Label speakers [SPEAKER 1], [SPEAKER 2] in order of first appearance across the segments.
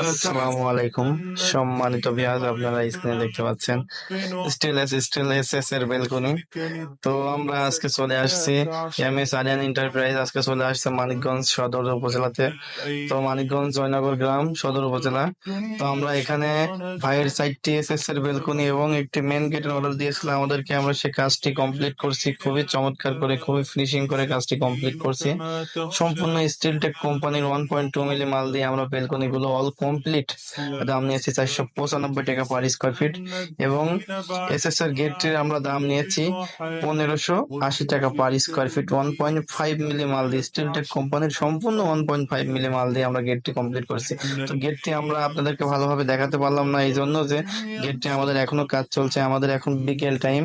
[SPEAKER 1] আসসালামু আলাইকুম। সম্মানিত আপনারা স্ক্রিনে দেখতে পাচ্ছেন এস এর বেলকনি। তো আমরা আজকে চলে আসছি এম এস আরিয়ান এন্টারপ্রাইজ আজকে চলে আসছে মানিকগঞ্জ সদর উপজেলাতে। তো মানিকগঞ্জ জয়নগর গ্রাম সদর উপজেলা। তো আমরা এখানে ভাইয়ের সাইডটি এস এস এর বেলকনি এবং একটি মেন গেটের অর্ডার দিয়েছিলাম। আমাদেরকে আমরা সেই কাজটি কমপ্লিট করছি। খুবই চমৎকার করে, খুবই ফিনিশিং করে কাজটি কমপ্লিট করছি। সম্পূর্ণ স্টিল টেক কোম্পানির ওয়ান পয়েন্ট টু মিলি মাল দিয়ে আমরা বেলকনি গুলো অল কমপ্লিট দাম নিয়েছি চারশো পঁচানব্বই টাকা পার স্কোয়ার ফিট এবং এস এস এর গেটের আমরা দাম নিয়েছি পনেরোশো আশি টাকা per square feet one point five milli মাল দিয়ে স্টিল টেক কোম্পানির সম্পূর্ণ ওয়ান পয়েন্ট ফাইভ মিলি মাল দিয়ে আমরা গেটটি কমপ্লিট করছি। তো গেটটি আমরা আপনাদেরকে ভালোভাবে দেখাতে পারলাম না এই জন্য যে গেটটি আমাদের এখনও কাজ চলছে আমাদের এখন বিকেল টাইম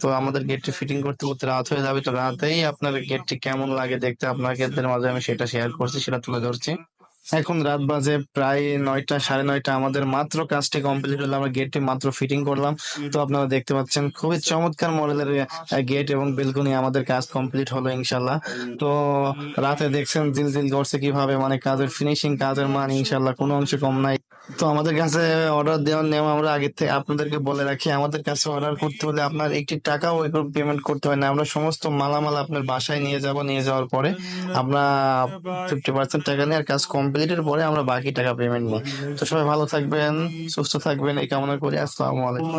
[SPEAKER 1] তো আমাদের গেটটি ফিটিং করতে করতে রাত হয়ে যাবে। তো রাতেই আপনার গেটটি কেমন লাগে দেখতে আপনার আপনাদের মাঝে আমি সেটা শেয়ার করছি সেটা তুলে ধরছি। এখন রাত বাজে প্রায় নয়টা, সাড়ে নয়টা। আমাদের মাত্র কাজটি কমপ্লিট হলো। আমরা গেটটি মাত্র ফিটিং করলাম। তো আপনারা দেখতে পাচ্ছেন, খুবই চমৎকার মডেলের গেট এবং বেলকনি আমাদের কাজ কমপ্লিট হলো ইনশাল্লাহ তো রাতে দেখছেন জিল জিল করছে কীভাবে মানে কাজের ফিনিশিং কাজের মান ইনশাল্লাহ কোনো অংশ কম নাই। তো আমাদের কাছে অর্ডার দেওয়ার নিয়ম আমরা আগে থেকে আপনাদেরকে বলে রাখি। আমাদের কাছে অর্ডার করতে হলে আপনার একটি টাকাও পেমেন্ট করতে হয় না। আমরা সমস্ত মালামাল আপনার বাসায় নিয়ে যাব, নিয়ে যাওয়ার পরে আমরা ফিফটি পার্সেন্ট টাকা নিয়ে আর কাজ কমপ্লিটের পরে আমরা বাকি টাকা পেমেন্ট নিই। তো সবাই ভালো থাকবেন, সুস্থ থাকবেন, এই কামনা করি। আসসালামু আলাইকুম।